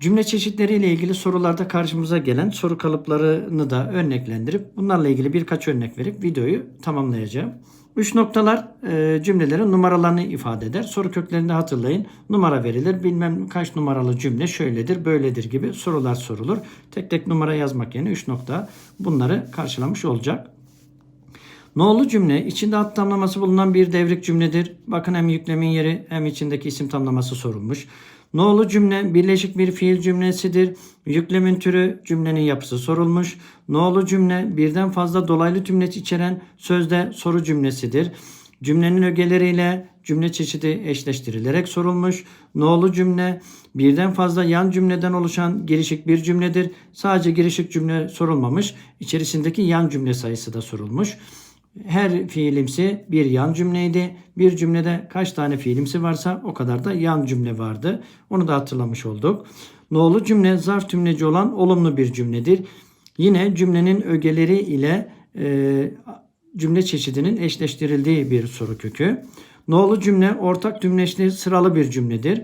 Cümle çeşitleriyle ilgili sorularda karşımıza gelen soru kalıplarını da örneklendirip bunlarla ilgili birkaç örnek verip videoyu tamamlayacağım. Üç noktalar e, cümlelerin numaralarını ifade eder. Soru köklerinde hatırlayın. Numara verilir. Bilmem kaç numaralı cümle şöyledir, böyledir gibi sorular sorulur. Tek tek numara yazmak yerine üç nokta bunları karşılamış olacak. No'lu cümle içinde ad tamlaması bulunan bir devrik cümledir. Bakın hem yüklemin yeri hem içindeki isim tamlaması sorulmuş. No'lu cümle birleşik bir fiil cümlesidir. Yüklemin türü cümlenin yapısı sorulmuş. No'lu cümle birden fazla dolaylı tümleç içeren sözde soru cümlesidir. Cümlenin ögeleriyle cümle çeşidi eşleştirilerek sorulmuş. No'lu cümle birden fazla yan cümleden oluşan girişik bir cümledir. Sadece girişik cümle sorulmamış. İçerisindeki yan cümle sayısı da sorulmuş. Her fiilimsi bir yan cümleydi. Bir cümlede kaç tane fiilimsi varsa o kadar da yan cümle vardı. Onu da hatırlamış olduk. No'lu cümle zarf tümleci olan olumlu bir cümledir. Yine cümlenin ögeleri ile e, cümle çeşidinin eşleştirildiği bir soru kökü. No'lu cümle ortak tümleçli sıralı bir cümledir.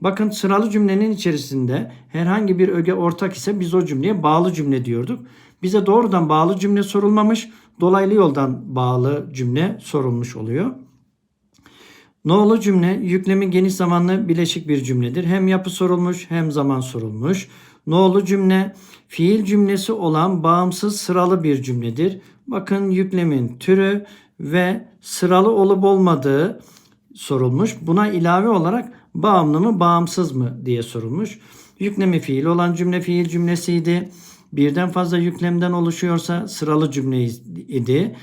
Bakın sıralı cümlenin içerisinde herhangi bir öge ortak ise biz o cümleye bağlı cümle diyorduk. Bize doğrudan bağlı cümle sorulmamış, dolaylı yoldan bağlı cümle sorulmuş oluyor. No'lu cümle yüklemi geniş zamanlı bileşik bir cümledir. Hem yapı sorulmuş hem zaman sorulmuş. No'lu cümle fiil cümlesi olan bağımsız sıralı bir cümledir. Bakın yüklemin türü ve sıralı olup olmadığı sorulmuş. Buna ilave olarak bağımlı mı bağımsız mı diye sorulmuş. Yüklemi fiil olan cümle fiil cümlesiydi. Birden fazla yüklemden oluşuyorsa sıralı cümle idi.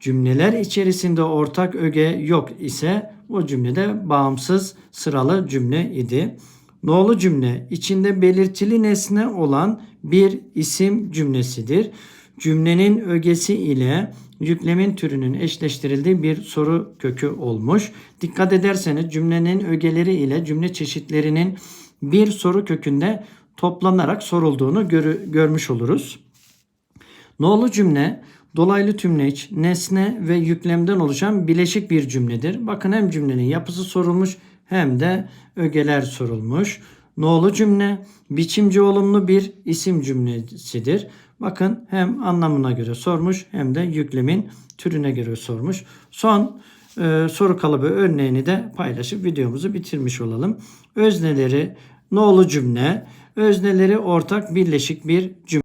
Cümleler içerisinde ortak öge yok ise o cümlede bağımsız sıralı cümle idi. No'lu cümle içinde belirtili nesne olan bir isim cümlesidir. Cümlenin ögesi ile yüklemin türünün eşleştirildiği bir soru kökü olmuş. Dikkat ederseniz cümlenin ögeleri ile cümle çeşitlerinin bir soru kökünde toplanarak sorulduğunu görü- görmüş oluruz. No'lu cümle dolaylı tümleç, nesne ve yüklemden oluşan bileşik bir cümledir. Bakın hem cümlenin yapısı sorulmuş hem de ögeler sorulmuş. No'lu cümle biçimci olumlu bir isim cümlesidir. Bakın hem anlamına göre sormuş hem de yüklemin türüne göre sormuş. Son e, soru kalıbı örneğini de paylaşıp videomuzu bitirmiş olalım. Özneleri no'lu cümle, özneleri ortak birleşik bir cümle.